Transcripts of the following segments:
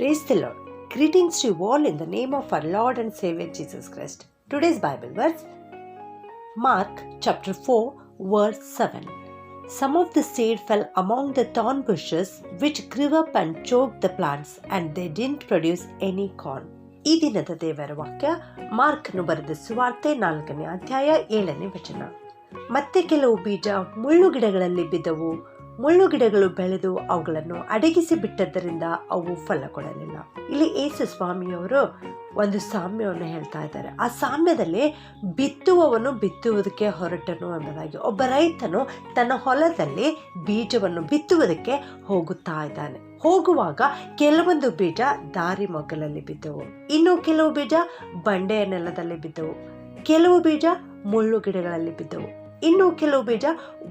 Praise the Lord. Greetings to you all in the name of our Lord and Savior Jesus Christ. Today's Bible verse Mark chapter 4, verse 7. Some of the seed fell among the thorn bushes, which grew up and choked the plants, and they didn't produce any corn. ಈ ದಿನದ ದೇವರ ವಾಕ್ಯ ಮಾರ್ಕ್ನು ಬರೆದ ಸುವಾರ್ತೆ ನಾಲ್ಕನೇ ಅಧ್ಯಾಯ ಏಳನೇ ವಚನ ಮತ್ತೆ ಕೆಲವು ಬೀಜ ಮುಳ್ಳು ಗಿಡಗಳಲ್ಲಿ ಬಿದ್ದವು ಮುಳ್ಳು ಗಿಡಗಳು ಬೆಳೆದು ಅವುಗಳನ್ನು ಅಡಗಿಸಿ ಬಿಟ್ಟದ್ದರಿಂದ ಅವು ಫಲ ಕೊಡಲಿಲ್ಲ. ಇಲ್ಲಿ ಏಸು ಸ್ವಾಮಿಯವರು ಒಂದು ಸಾಮ್ಯವನ್ನು ಹೇಳ್ತಾ ಇದ್ದಾರೆ. ಆ ಸಾಮ್ಯದಲ್ಲಿ ಬಿತ್ತುವವನು ಬಿತ್ತುವುದಕ್ಕೆ ಹೊರಟನು ಎಂಬುದಾಗಿ. ಒಬ್ಬ ರೈತನು ತನ್ನ ಹೊಲದಲ್ಲಿ ಬೀಜವನ್ನು ಬಿತ್ತುವುದಕ್ಕೆ ಹೋಗುತ್ತಾ ಇದ್ದಾನೆ. ಹೋಗುವಾಗ ಕೆಲವೊಂದು ಬೀಜ ದಾರಿ ಮಗ್ಗಲಲ್ಲಿ ಬಿದ್ದವು. ಇನ್ನು ಕೆಲವು ಬೀಜ ಬಂಡೆಯ ನೆಲದಲ್ಲಿ ಬಿದ್ದವು. ಕೆಲವು ಬೀಜ ಮುಳ್ಳು ಗಿಡಗಳಲ್ಲಿ ಬಿದ್ದವು. ಇನ್ನು ಕೆಲವು ಬೀಜ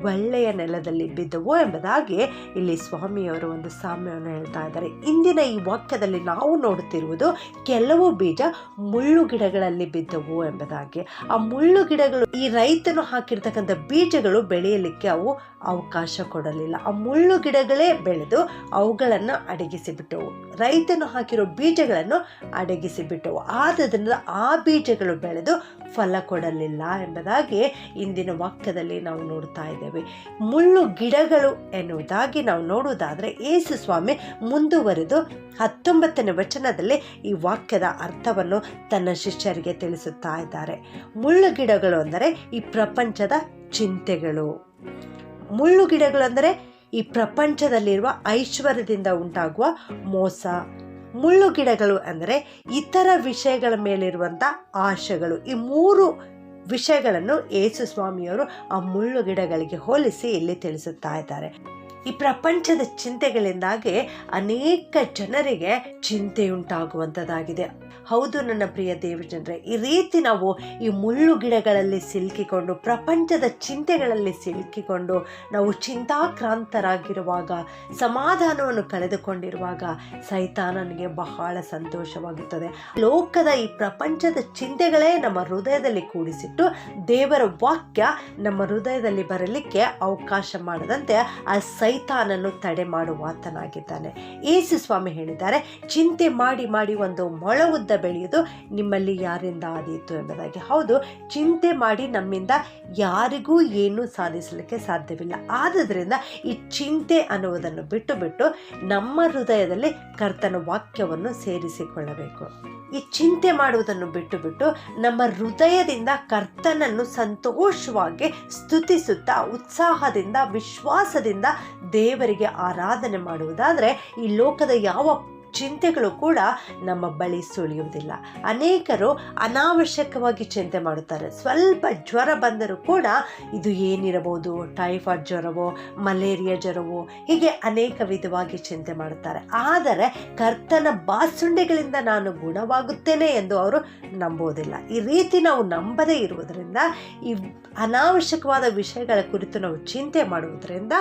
ಒಳ್ಳೆಯ ನೆಲದಲ್ಲಿ ಬಿದ್ದವು ಎಂಬುದಾಗಿ ಇಲ್ಲಿ ಸ್ವಾಮಿಯವರು ಒಂದು ಸಾಮ್ಯವನ್ನು ಹೇಳ್ತಾ ಇದ್ದಾರೆ. ಇಂದಿನ ಈ ವಾಕ್ಯದಲ್ಲಿ ನಾವು ನೋಡುತ್ತಿರುವುದು ಕೆಲವು ಬೀಜ ಮುಳ್ಳು ಗಿಡಗಳಲ್ಲಿ ಬಿದ್ದವು ಎಂಬುದಾಗಿ. ಆ ಮುಳ್ಳು ಗಿಡಗಳು ಈ ರೈತನು ಹಾಕಿರ್ತಕ್ಕಂಥ ಬೀಜಗಳು ಬೆಳೆಯಲಿಕ್ಕೆ ಅವು ಅವಕಾಶ ಕೊಡಲಿಲ್ಲ. ಆ ಮುಳ್ಳು ಗಿಡಗಳೇ ಬೆಳೆದು ಅವುಗಳನ್ನು ಅಡಗಿಸಿಬಿಟ್ಟವು. ರೈತನು ಹಾಕಿರೋ ಬೀಜಗಳನ್ನು ಅಡಗಿಸಿಬಿಟ್ಟವು. ಆದ್ದರಿಂದ ಆ ಬೀಜಗಳು ಬೆಳೆದು ಫಲ ಕೊಡಲಿಲ್ಲ ಎಂಬುದಾಗಿ ಇಂದಿನ ವಾಕ್ಯದಲ್ಲಿ ನಾವು ನೋಡ್ತಾ ಇದ್ದೇವೆ. ಮುಳ್ಳು ಗಿಡಗಳು ಎನ್ನುವುದಾಗಿ ನಾವು ನೋಡುವುದಾದರೆ ಯೇಸು ಸ್ವಾಮಿ ಮುಂದುವರೆದು ಹತ್ತೊಂಬತ್ತನೇ ವಚನದಲ್ಲಿ ಈ ವಾಕ್ಯದ ಅರ್ಥವನ್ನು ತನ್ನ ಶಿಷ್ಯರಿಗೆ ತಿಳಿಸುತ್ತಾ ಇದ್ದಾರೆ. ಮುಳ್ಳು ಗಿಡಗಳು ಅಂದರೆ ಈ ಪ್ರಪಂಚದ ಚಿಂತೆಗಳು. ಮುಳ್ಳು ಗಿಡಗಳು ಅಂದರೆ ಈ ಪ್ರಪಂಚದಲ್ಲಿರುವ ಐಶ್ವರ್ಯದಿಂದ ಉಂಟಾಗುವ ಮೋಸ. ಮುಳ್ಳು ಗಿಡಗಳು ಅಂದರೆ ಇತರ ವಿಷಯಗಳ ಮೇಲಿರುವಂಥ ಆಶೆಗಳು. ಈ ಮೂರು ವಿಷಯಗಳನ್ನು ಯೇಸು ಸ್ವಾಮಿಯವರು ಆ ಮುಳ್ಳು ಗಿಡಗಳಿಗೆ ಹೋಲಿಸಿ ಇಲ್ಲಿ ತಿಳಿಸುತ್ತಾ ಇದ್ದಾರೆ. ಈ ಪ್ರಪಂಚದ ಚಿಂತೆಗಳಿಂದಾಗಿ ಅನೇಕ ಜನರಿಗೆ ಚಿಂತೆಯುಂಟಾಗುವಂಥದ್ದಾಗಿದೆ. ಹೌದು ನನ್ನ ಪ್ರಿಯ ದೇವಜನರೇ, ಈ ರೀತಿ ನಾವು ಈ ಮುಳ್ಳು ಗಿಡಗಳಲ್ಲಿ ಸಿಲುಕಿಕೊಂಡು, ಪ್ರಪಂಚದ ಚಿಂತೆಗಳಲ್ಲಿ ಸಿಲುಕಿಕೊಂಡು, ನಾವು ಚಿಂತಾಕ್ರಾಂತರಾಗಿರುವಾಗ, ಸಮಾಧಾನವನ್ನು ಕಳೆದುಕೊಂಡಿರುವಾಗ ಸೈತಾನನಿಗೆ ಬಹಳ ಸಂತೋಷವಾಗುತ್ತದೆ. ಲೋಕದ ಈ ಪ್ರಪಂಚದ ಚಿಂತೆಗಳೇ ನಮ್ಮ ಹೃದಯದಲ್ಲಿ ಕೂಡಿಸಿಟ್ಟು, ದೇವರ ವಾಕ್ಯ ನಮ್ಮ ಹೃದಯದಲ್ಲಿ ಬರಲಿಕ್ಕೆ ಅವಕಾಶ ಮಾಡದಂತೆ ಆ ಸೈತಾನನ್ನು ತಡೆ ಮಾಡುವಾತನಾಗಿದ್ದಾನೆ. ಏಸು ಸ್ವಾಮಿ ಹೇಳಿದ್ದಾರೆ, ಚಿಂತೆ ಮಾಡಿ ಮಾಡಿ ಒಂದು ಮೊಳ ಉದ್ದ ಬೆಳೆಯುವುದು ನಿಮ್ಮಲ್ಲಿ ಯಾರಿಂದ ಆದೀತು ಎಂಬುದಾಗಿ. ಹೌದು, ಚಿಂತೆ ಮಾಡಿ ನಮ್ಮಿಂದ ಯಾರಿಗೂ ಏನೂ ಸಾಧಿಸಲಿಕ್ಕೆ ಸಾಧ್ಯವಿಲ್ಲ. ಆದ್ದರಿಂದ ಈ ಚಿಂತೆ ಅನ್ನುವುದನ್ನು ಬಿಟ್ಟು ಬಿಟ್ಟು ನಮ್ಮ ಹೃದಯದಲ್ಲಿ ಕರ್ತನ ವಾಕ್ಯವನ್ನು ಸೇರಿಸಿಕೊಳ್ಳಬೇಕು. ಈ ಚಿಂತೆ ಮಾಡುವುದನ್ನು ಬಿಟ್ಟು ಬಿಟ್ಟು ನಮ್ಮ ಹೃದಯದಿಂದ ಕರ್ತನನ್ನು ಸಂತೋಷವಾಗಿ ಸ್ತುತಿಸುತ್ತಾ, ಉತ್ಸಾಹದಿಂದ, ವಿಶ್ವಾಸದಿಂದ ದೇವರಿಗೆ ಆರಾಧನೆ ಮಾಡುವುದಾದರೆ ಈ ಲೋಕದ ಯಾವ ಚಿಂತೆಗಳು ಕೂಡ ನಮ್ಮ ಬಳಿ ಸುಳಿಯುವುದಿಲ್ಲ. ಅನೇಕರು ಅನಾವಶ್ಯಕವಾಗಿ ಚಿಂತೆ ಮಾಡುತ್ತಾರೆ. ಸ್ವಲ್ಪ ಜ್ವರ ಬಂದರೂ ಕೂಡ ಇದು ಏನಿರಬಹುದು? ಟೈಫಾಯ್ಡ್ ಜ್ವರವೋ, ಮಲೇರಿಯಾ ಜ್ವರವೋ, ಹೀಗೆ ಅನೇಕ ವಿಧವಾಗಿ ಚಿಂತೆ ಮಾಡುತ್ತಾರೆ. ಆದರೆ ಕರ್ತನ ಬಾಸುಂಡೆಗಳಿಂದ ನಾನು ಗುಣವಾಗುತ್ತೇನೆ ಎಂದು ಅವರು ನಂಬೋದಿಲ್ಲ ಈ ರೀತಿ ನಾವು ನಂಬದೇ ಇರುವುದರಿಂದ, ಈ ಅನಾವಶ್ಯಕವಾದ ವಿಷಯಗಳ ಕುರಿತು ನಾವು ಚಿಂತೆ ಮಾಡುವುದರಿಂದ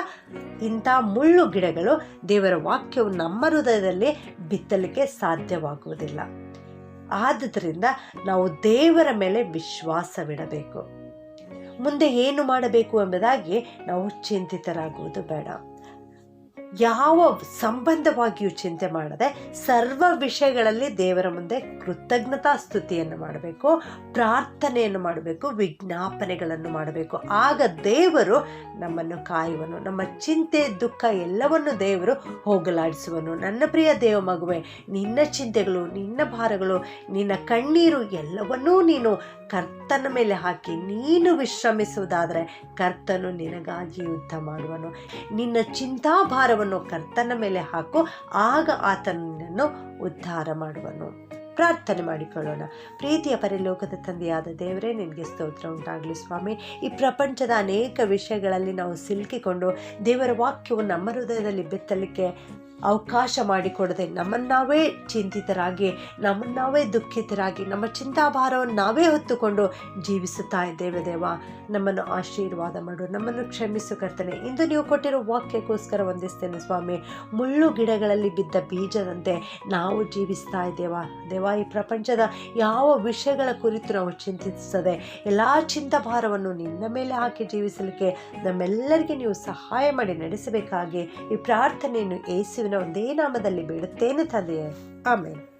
ಇಂಥ ಮುಳ್ಳು ಗಿಡಗಳು ದೇವರ ವಾಕ್ಯವು ನಮ್ಮ ಹೃದಯದಲ್ಲಿ ಬಿತ್ತಲಿಕ್ಕೆ ಸಾಧ್ಯವಾಗುವುದಿಲ್ಲ. ಆದುದರಿಂದ ನಾವು ದೇವರ ಮೇಲೆ ವಿಶ್ವಾಸವಿಡಬೇಕು. ಮುಂದೆ ಏನು ಮಾಡಬೇಕು ಎಂಬುದಾಗಿ ನಾವು ಚಿಂತಿತರಾಗುವುದು ಬೇಡ. ಯಾವ ಸಂಬಂಧವಾಗಿಯೂ ಚಿಂತೆ ಮಾಡದೆ ಸರ್ವ ವಿಷಯಗಳಲ್ಲಿ ದೇವರ ಮುಂದೆ ಕೃತಜ್ಞತಾ ಸ್ತುತಿಯನ್ನು ಮಾಡಬೇಕು, ಪ್ರಾರ್ಥನೆಯನ್ನು ಮಾಡಬೇಕು, ವಿಜ್ಞಾಪನೆಗಳನ್ನು ಮಾಡಬೇಕು. ಆಗ ದೇವರು ನಮ್ಮನ್ನು ಕಾಯುವನು, ನಮ್ಮ ಚಿಂತೆ, ದುಃಖ ಎಲ್ಲವನ್ನು ದೇವರು ಹೋಗಲಾಡಿಸುವನು. ನನ್ನ ಪ್ರಿಯ ದೇವ ಮಗುವೆ, ನಿನ್ನ ಚಿಂತೆಗಳು, ನಿನ್ನ ಭಾರಗಳು, ನಿನ್ನ ಕಣ್ಣೀರು ಎಲ್ಲವನ್ನೂ ನೀನು ಕರ್ತನ ಮೇಲೆ ಹಾಕಿ ನೀನು ವಿಶ್ರಮಿಸುವುದಾದರೆ ಕರ್ತನು ನಿನಗಾಗಿ ಯುದ್ಧ ಮಾಡುವನು. ನಿನ್ನ ಚಿಂತಾಭಾರವನ್ನು ಕರ್ತನ ಮೇಲೆ ಹಾಕು ಆಗ ಆತನನ್ನು ಉದ್ಧಾರ ಮಾಡುವನು. ಪ್ರಾರ್ಥನೆ ಮಾಡಿಕೊಳ್ಳೋಣ. ಪ್ರೀತಿಯ ಪರಿಲೋಕದ ತಂದೆಯಾದ ದೇವರೇ, ನಿನಗೆ ಸ್ತೋತ್ರ ಉಂಟಾಗಲಿ ಸ್ವಾಮಿ. ಈ ಪ್ರಪಂಚದ ಅನೇಕ ವಿಷಯಗಳಲ್ಲಿ ನಾವು ಸಿಲುಕಿಕೊಂಡು ದೇವರ ವಾಕ್ಯವು ನಮ್ಮ ಹೃದಯದಲ್ಲಿ ಬಿತ್ತಲಿಕ್ಕೆ ಅವಕಾಶ ಮಾಡಿಕೊಡದೆ ನಮ್ಮನ್ನಾವೇ ಚಿಂತಿತರಾಗಿ, ನಮ್ಮನ್ನಾವೇ ದುಃಖಿತರಾಗಿ, ನಮ್ಮ ಚಿಂತಾಭಾರವನ್ನು ನಾವೇ ಹೊತ್ತುಕೊಂಡು ಜೀವಿಸುತ್ತಾ ಇದ್ದೇವೆ ದೇವ. ನಮ್ಮನ್ನು ಆಶೀರ್ವಾದ ಮಾಡು, ನಮ್ಮನ್ನು ಕ್ಷಮಿಸು ಕರ್ತನೆ. ಇಂದು ನೀವು ಕೊಟ್ಟಿರೋ ವಾಕ್ಯಕ್ಕೋಸ್ಕರ ವಂದಿಸ್ತೇನೆ ಸ್ವಾಮಿ. ಮುಳ್ಳು ಗಿಡಗಳಲ್ಲಿ ಬಿದ್ದ ಬೀಜದಂತೆ ನಾವು ಜೀವಿಸ್ತಾ ಇದ್ದೇವಾ. ದೇವ ಈ ಪ್ರಪಂಚದ ಯಾವ ವಿಷಯಗಳ ಕುರಿತು ನಾವು ಚಿಂತಿಸದೆ ಎಲ್ಲ ಚಿಂತಾಭಾರವನ್ನು ನಿನ್ನ ಮೇಲೆ ಹಾಕಿ ಜೀವಿಸಲಿಕ್ಕೆ ನಮ್ಮೆಲ್ಲರಿಗೆ ನೀವು ಸಹಾಯ ಮಾಡಿ, ನಡೆಸಬೇಕಾಗಿ ಈ ಪ್ರಾರ್ಥನೆಯನ್ನು ಏಸುವಿನ ಒಂದೇ ನಾಮದಲ್ಲಿ ಬೇಡುತ್ತೇನೆ ತಂದೆಯೇ. ಆಮೇಲೆ